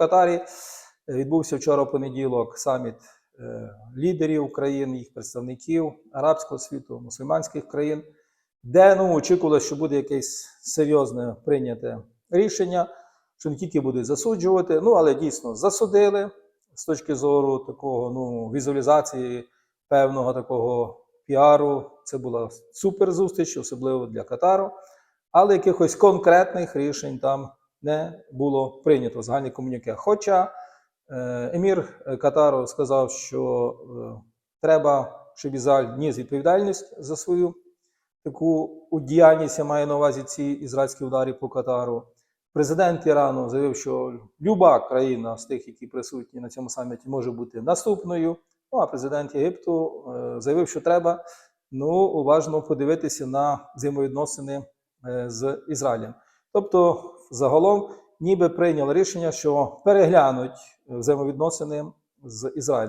Катарі відбувся вчора понеділок саміт е, лідерів країн, їх представників арабського світу, мусульманських країн, де ну, очікувалося, що буде якесь серйозне прийняте рішення, що не тільки будуть засуджувати, ну але дійсно засудили з точки зору такого ну, візуалізації певного такого піару. Це була супер зустріч, особливо для Катару. Але якихось конкретних рішень там не було прийнято загальні комуніке. Хоча е, емір Катару сказав, що е, треба, щоб Ізраїль ніс відповідальність за свою таку діяльність, я маю на увазі ці ізраїльські удари по Катару. Президент Ірану заявив, що люба країна з тих, які присутні на цьому саміті, може бути наступною. Ну а президент Єгипту е, заявив, що треба ну, уважно подивитися на взаємовідносини з Ізраїлем. Тобто, загалом, ніби прийняли рішення, що переглянуть взаємовідносини з Ізраїлем.